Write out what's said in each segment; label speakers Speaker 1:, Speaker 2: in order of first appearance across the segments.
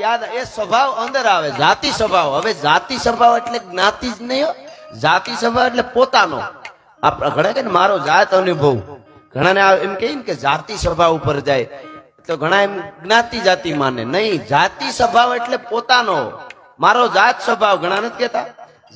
Speaker 1: યાદ એ સ્વભાવ અંદર આવે, જાતિ સ્વભાવ. હવે જાતિ સ્વભાવ એટલે જ્ઞાતિ જ નહીં જાતિ સ્વભાવ એટલે પોતાનો. આ ઘણા કે મારો જાત અનુભવ. ઘણાને એમ કહે ને કે જાતિ સ્વભાવ ઉપર જાય. તો ઘણા એમ જ્ઞાતિ જાતિ માને. નહીં, જાતિ સ્વભાવ એટલે પોતાનો. મારો જાત સ્વભાવ. ઘણા નથી કહેતા?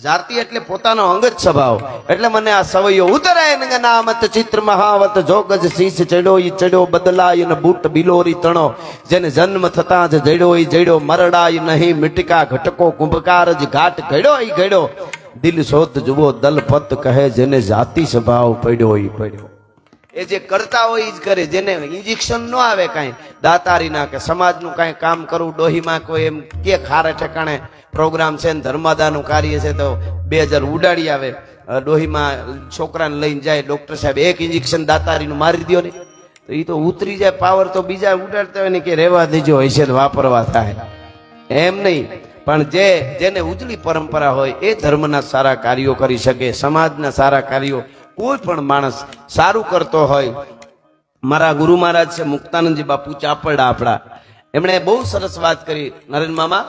Speaker 1: જાતિ એટલે પોતાનો અંગત સ્વભાવ. એટલે મને આ સવયો ઉતરાય ને નામત ચિત્ર મહાવત, જોગજ શીશ ચડ્યો ઈ ચડ્યો બદલાય ને બૂટ બિલોરી તણો. જેને જન્મ થતા જ જડ્યો ઈ જડ્યો મરડાય નહીં, મિટકા ઘટકો કુંભકાર જ ઘાટ ઘડ્યો ઈ ઘડ્યો દિલ શોધ જુઓ, દલપત કહે જેને જાતિ સ્વભાવ પડ્યો ઈ પડ્યો. એ જે કરતા હોય એ જ કરે, જેને ઇન્જેક્શન ન આવે કાંઈ. દાતારીના કે સમાજનું કાંઈ કામ કરવું ડોહીમાં કોઈ એમ કે ખારે ઠેકાણે પ્રોગ્રામ છે ને ધર્માદાનું કાર્ય છે તો બે હજાર ઉડાડી આવે. ડોહીમાં છોકરાને લઈને જાય, ડૉક્ટર સાહેબ એક ઇન્જેક્શન દાતારીનું મારી દ્યો ને. તો એ તો ઉતરી જાય પાવર તો બીજા ઉડાડતા હોય ને કે રહેવા દેજો, હશે તો વાપરવા થાય. એમ નહીં. પણ જે, જેને ઉજળી પરંપરા હોય, એ ધર્મના સારા કાર્યો કરી શકે, સમાજના સારા કાર્યો. કોઈ પણ માણસ સારું કરતો હોય, મારા ગુરુ મહારાજ છે, મુક્તાનંદજી બાપુ ચાપડા આપણા એમણે બહુ સરસ વાત કરી નરેન્દ્ર મામા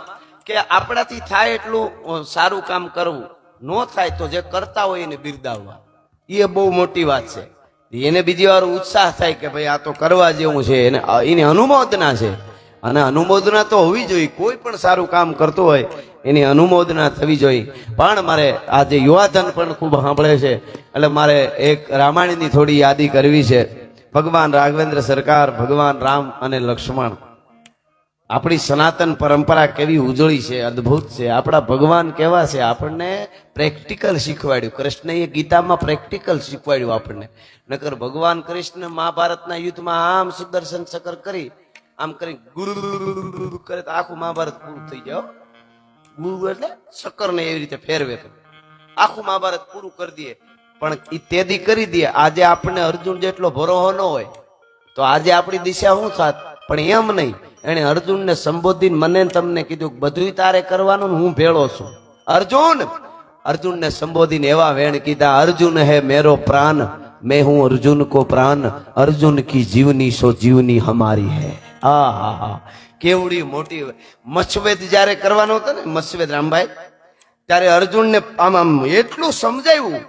Speaker 1: કે આપણાથી થાય એટલું સારું કામ કરવું. ન થાય તો જે કરતા હોય એને બિરદાવવા. એ બહુ મોટી વાત છે. એને બીજી વાર ઉત્સાહ થાય કે ભાઈ આ તો કરવા જેવું છે. એને એની અનુમોદના છે. અને અનુમોદના તો હોવી જોઈએ. કોઈ પણ સારું કામ કરતું હોય, એની અનુમોદના થવી જોઈએ. પણ મારે આજે યુવાધન પણ ખૂબ સાંભળે છે. એટલે મારે એક રામાયણની થોડી યાદી કરવી છે. ભગવાન રાઘવેન્દ્ર સરકાર, ભગવાન રામ અને લક્ષ્મણ. આપણી સનાતન પરંપરા કેવી ઉજળી છે, અદ્ભુત છે. આપણા ભગવાન કેવા છે, આપણને પ્રેક્ટિકલ શીખવાડ્યું. કૃષ્ણએ ગીતામાં પ્રેક્ટિકલ શીખવાડ્યું આપણને. નકર ભગવાન કૃષ્ણ મહાભારતના યુદ્ધમાં આમ સુદર્શન ચક્ર કરી, આમ કરી ગુરુ કરે તો આખું મહાભારત પૂરું થઈ જાય ગુરુ એટલે ચક્કર ને એવી રીતે ફેરવે આખું મહાભારત પૂરું કરી દે. પણ તેદી કરી દે. આજે આપણને અર્જુન જેટલો ભરોહો ન હોય, તો આજે આપણી દિશા શું થાત? પણ એમ નહીં. એણે અર્જુનને સંબોધીને મને તમને કીધું કે બધુંય તારે કરવાનું હું ભેળો છું. અર્જુન! અર્જુનને સંબોધીને એવા વેણ કીધા, અર્જુન હે મેરો પ્રાણ, મેં હું અર્જુન કો પ્રાણ. અર્જુન કી જીવની સો જીવની હમારી હે. આ હા હા કેવડી મોટી મચ્છવેદ જ્યારે કરવાનો હતો ને, મચ્છવેદ રામભાઈ, ત્યારે અર્જુનને આમ આમ એટલું સમજાવ્યું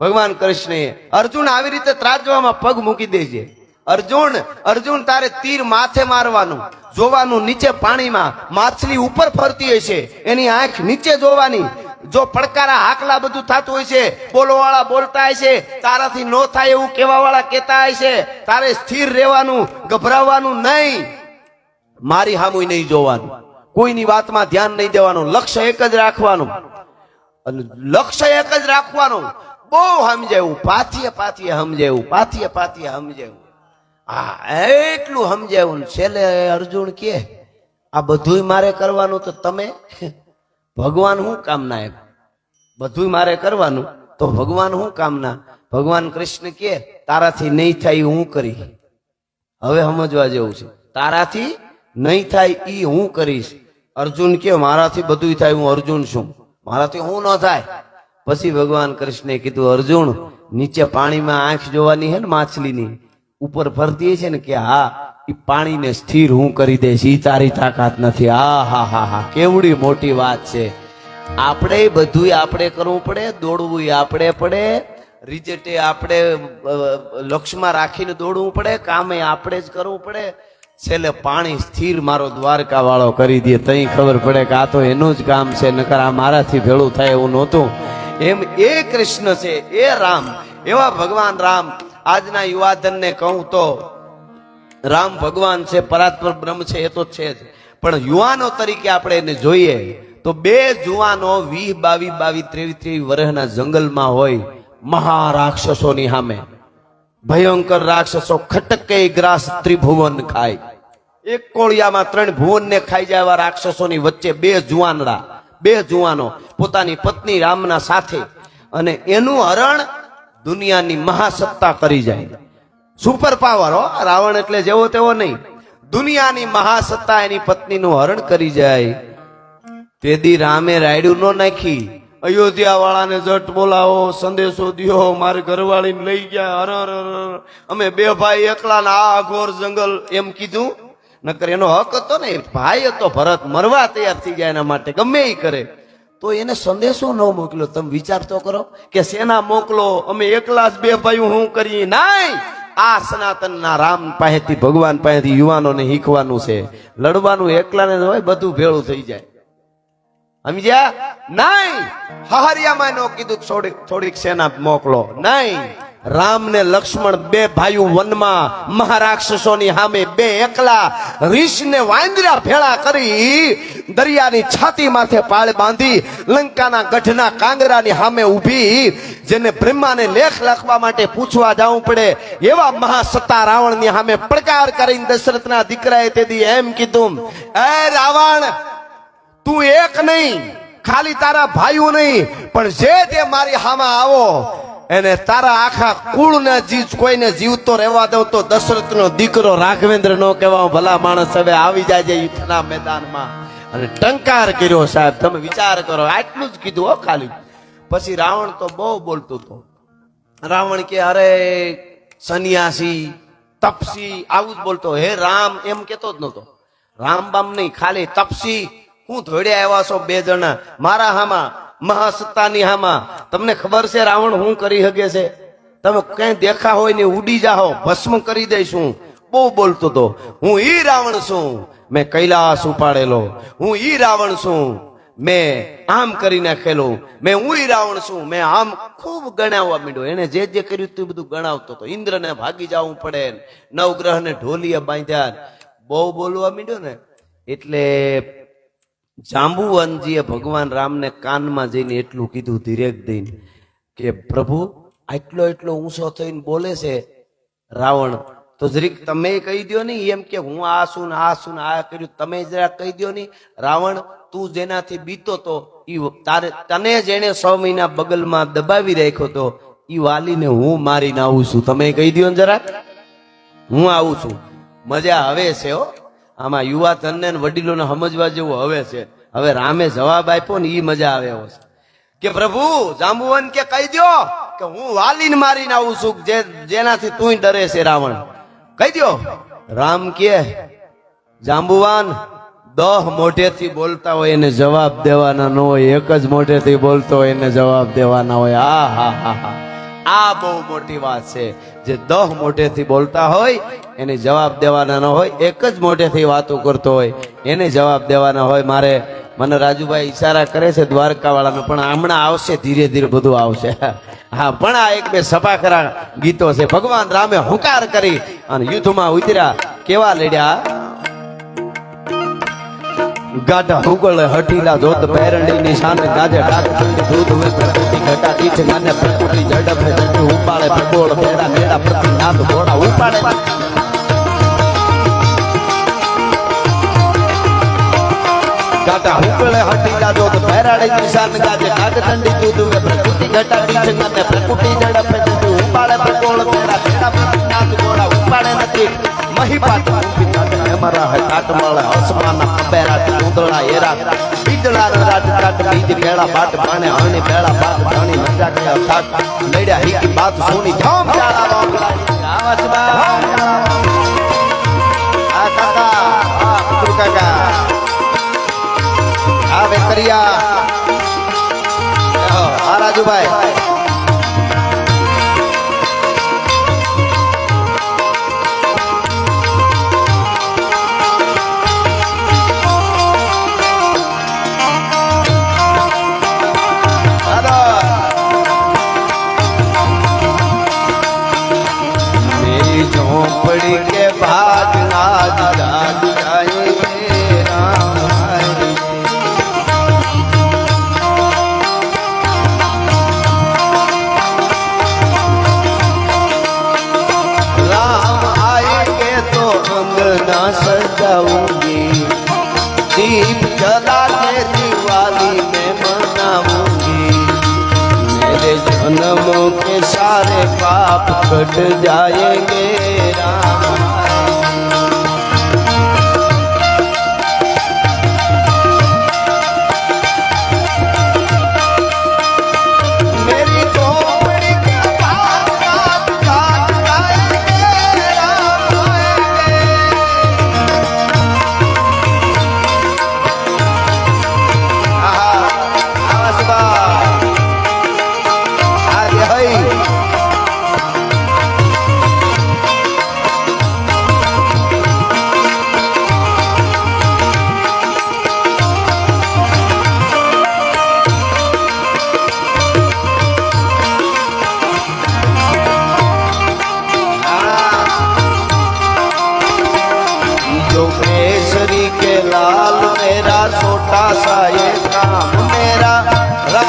Speaker 1: ભગવાન કૃષ્ણએ, અર્જુન આવી રીતે ત્રાજવામાં પગ મૂકી દેજે. અર્જુન અર્જુન, તારે તીર માથે મારવાનું. જોવાનું નીચે પાણીમાં, માછલી ઉપર ફરતી હોય છે. એની આંખ નીચે જોવાની. જો પડકારા, હાકલા બધું થતું હોય છે બોલવાળા બોલતા હોય છે, તારાથી ન થાય એવું કહેવા વાળા કહેતા હોય છે, તારે સ્થિર રહેવાનું, ગભરાવાનું નહીં. મારી હામુય નહીં જોવાનું. કોઈની વાતમાં ધ્યાન નહીં દેવાનું. લક્ષ્ય એક જ રાખવાનું. અને લક્ષ્ય એક જ રાખવાનું. બહુ સમજાયું. પાથીએ પાથીએ સમજાયું. પાથીએ પાથીએ સમજાયું. હા, એટલું સમજાયું ને છેલ્લે અર્જુન કે, આ બધુંય મારે કરવાનું તો તમે, ભગવાન શું કામના એમ? બધુંય મારે કરવાનું તો ભગવાન શું કામના ભગવાન કૃષ્ણ કે, તારાથી નહીં થાય હું કરી હવે સમજવા જેવું છે. તારાથી નહીં થાય એ હું કરીશ. અર્જુન કે, મારાથી બધું થાય, હું અર્જુન છું. મારાથી હું ન થાય. પછી ભગવાન કૃષ્ણે કીધું, અર્જુન, નીચે પાણીમાં આંખ જોવાની છે ને માછલીની? ઉપર ફરતી છે ને કે હા એ પાણીને સ્થિર હું કરી દઈશ એ તારી તાકાત નથી. આ હા હા હા કેવડી મોટી વાત છે. આપણે બધું આપણે કરવું પડે દોડવું આપણે પડે. રિજેટે આપણે લક્ષમાં રાખીને દોડવું પડે, કામે આપણે જ કરવું પડે. છેલ્લે પાણી સ્થિર મારો દ્વારકા વાળો કરી દે. તઈ ખબર પડે કે આ તો એનું જ કામ છે, નકર આ મારાથી ભેળું થાય એવું નહોતું. એમ એ કૃષ્ણ છે, એ રામ. એવા ભગવાન રામ. આજના યુવાધનને કહું તો, રામ ભગવાન છે, પરાત્પર બ્રહ્મ છે, એ તો છે જ. પણ યુવાનો તરીકે આપણે એને જોઈએ, તો બે જુવાનો વીસ બાવીસ બાવીસ ત્રેવીસ ત્રેવીસ વર્ષના જંગલમાં હોય, મહારાક્ષસોની સામે. ભયંકર રાક્ષસો ખટકે ગ્રાસ ત્રિભુવન ખાય. એક કોળિયામાં ત્રણ ભુવનને ખાઈ જાય એવા રાક્ષસોની વચ્ચે બે જુવાનડા, બે જુવાનો પોતાની પત્ની રામના સાથે. અને એનું હરણ દુનિયાની મહાસત્તા કરી જાય. સુપર પાવર હો, રાવણ એટલે જેવો તેવો નહીં. દુનિયાની મહાસત્તા એની પત્નીનું હરણ કરી જાય. તેદી રામે રાયડું ન નાખી. અયોધ્યા વાળાને જટ બોલાવો, સંદેશો દિયો, મારી ઘરવાળીને લઈ ગયા અર. અમે બે ભાઈ એકલા ના આ ઘોર જંગલ એમ કીધું. નકર એનો હક હતો ને ભાઈ હતો, ભરત મરવા તૈયાર થઈ જાય એના માટે, ગમે એ કરે. તો એને સંદેશો ન મોકલ્યો. તમે વિચાર તો કરો કે સેના મોકલો? અમે એકલા જ બે ભાઈ હું કરીએ નાઈ આ સનાતનના રામ પાસેથી, ભગવાન પાસેથી યુવાનોને શીખવાનું છે. લડવાનું એકલાને હોય, બધું ભેળું થઈ જાય. સમજ્યા? નહીં હહરિયામાં નો કીધું થોડીક થોડીક સેના મોકલો? નહીં રામ ને લક્ષ્મણ બે ભાઈઓ વનમાં મહારાક્ષસોની સામે બે એકલા રીછને વાંદરા ભેળા કરી દરિયાની છાતી માથે પાળ બાંધી લંકાના ગઢના કાંગરાની સામે ઊભી જેને બ્રહ્માને લેખ લખવા માટે પૂછવા જવું પડે, એવા મહાસત્તા રાવણની સામે પડકાર કરીને દશરથના દીકરાએ તેથી એમ કીધું, એ રાવણ, તું એક નહીં, ખાલી તારા ભાઈઓ નહીં, પણ જે તે મારી હામાં આવો એને તારા આખા કુળને જીવ, કોઈને જીવતો રહેવા દઉં તો દશરથનો દીકરો રાઘવેન્દ્ર નો કહેવા ભલા માણસ હવે આવી જાય છે યુદ્ધના મેદાનમાં. અને ટંકાર કર્યો સાહેબ. તમે વિચાર કરો, આટલું જ કીધું હો ખાલી. પછી રાવણ તો બહુ બોલતો હતો. રાવણ કે, અરે, સન્યાસી, તપસી, આવું જ બોલતો. હે રામ, એમ કેતો જ નતો રામ બામ નહીં, ખાલી તપસી. હું ધોડ્યા આવ્યા છો બે જણા. મારા હામાં મહાસત્તાની હામાં. તમને ખબર છે, રાવણ હું કરી શકે છે? તમે કઈ દેખા હોય ને ઉડી જાઓ, ભસ્મ કરી દઈશું. બહુ બોલતો તો હું ઈ રાવણ છું. મેં કૈલાસ ઉપાડેલો. હું ઈ રાવણ છું. મેં આમ કરી નાખેલો. મેં હું ઈ રાવણ છું. મેં આમ ખૂબ ગણાવવા માંડ્યો. એને જે જે કર્યું તે બધું ગણાવતો હતો. ઇન્દ્રને ભાગી જવું પડે. નવગ્રહને ઢોલીએ બાંધ્યા. બહુ બોલવા માંડ્યો ને. એટલે જાંબુવનજીએ ભગવાન રામને કાનમાં જઈને એટલું કીધું ધીરેક દઈને કે, પ્રભુ, આટલો એટલો ઊંચો થઈને બોલે છે રાવણ, તો જરીક તમે કહી દો નહીં એમ કે હું આ શું આ શું આ કર્યું, તમે જરા કહી દો નહીં, રાવણ, તું જેનાથી બીતો તો ઈ તારે, તને જેને છ મહિના બગલમાં દબાવી રાખ્યો તો ઈ વાલીને હું મારીને આવું છું, તમે કહી દો ને જરાક, હું આવું છું, મજા હવે છે હો. આમાં યુવા ધનને વડીલોને સમજવા જેવું હવે છે. હવે રામે જવાબ આપ્યો ને એ મજા આવે એવો કે પ્રભુ, જાંબુવન કે કહી દો કે હું વાલીને મારીને આવું છું જે, જેનાથી તું ડરે છે રાવણ. કહી દો રામ કે, જાંબુવાન, દહ મોઢેથી બોલતા હોય એને જવાબ દેવાના ન હોય, એક જ મોઢેથી બોલતો હોય એને જવાબ દેવાના હોય. આ હા હા હા આ બહુ મોટી વાત છે. જે દહ મોઢેથી બોલતા હોય, એને જવાબ દેવાના ન હોય, એક જ મોઢેથી વાતો કરતો હોય, એને જવાબ દેવાના હોય. મારે મને રાજુભાઈ ઈશારા કરે છે દ્વારકા વાળાનો પણ હમણાં આવશે, ધીરે ધીરે બધું આવશે. હા, પણ આ એક બે સફાખરા ગીતો છે. ભગવાન રામે હુંકાર કરી અને યુદ્ધમાં ઉતર્યા. કેવા લડ્યા? ગાઢા હુગળ હટીલા જોત પેરંડીની શાન ગાજે ડાક દૂધ વે પ્રકૃતિ ઘટા દીઠ મને પ્રકૃતિ જડપ ઉપાડે ભગોળ ભેડા મેડા પ્રતિ નાદ ઘોડા ઉપાડે. ગાટા હુકળે હટીલા જોત પેરંડીની નિશાન ગાજે કાગ ઠંડી દૂધ પ્રકૃતિ ઘટા દીઠ મને પ્રકૃતિ જડપ જડપ ઉપાડે ભેડા મેડા પ્રતિ નાદ ઘોડા ઉપાડે નથી. મહીપાટ ઊભી કાઢે હટાટ કાટમાળે અસમાના કબેરાટ ઉંદરડા એરા બીજળા રાટ કાટ બીજ કેળા બાટ પાણે હણી બેળા બાટ ધણી મજા કે થાક. લડ્યા હીકી બાત સોની ધામ જાળા વાંગલાની આવાજ બા આ કાકા. આ પુત્ર કાકા. આ વેકરિયા આ રાજુભાઈ. पाप कट जाएंगे राम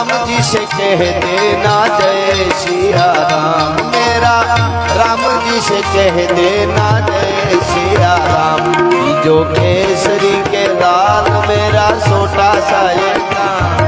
Speaker 1: कहते ना जय सिया राम मेरा राम जी से कह देना जय सिया राम जो केसरी के लाल मेरा छोटा सा ये नाम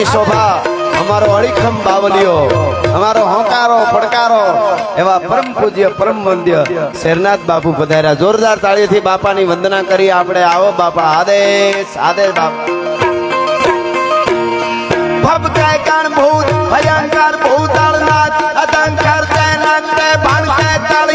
Speaker 1: ગિરનારની શોભા, અમારો અળીખમ બાવલીઓ અમારો હોંકારો પડકારો એવા પરમ પૂજ્ય, પરમ વંદ્ય શેરનાથ બાપુ પધાર્યા. જોરદાર તાળીથી બાપાની વંદના કરી આપણે. આવો બાપા, આદેશ આદેશ બાપા. ભબ કય કણ ભૂત, ભયંકર ભૂતળનાથ અતંકર અદંકર તે ભાન કે તળ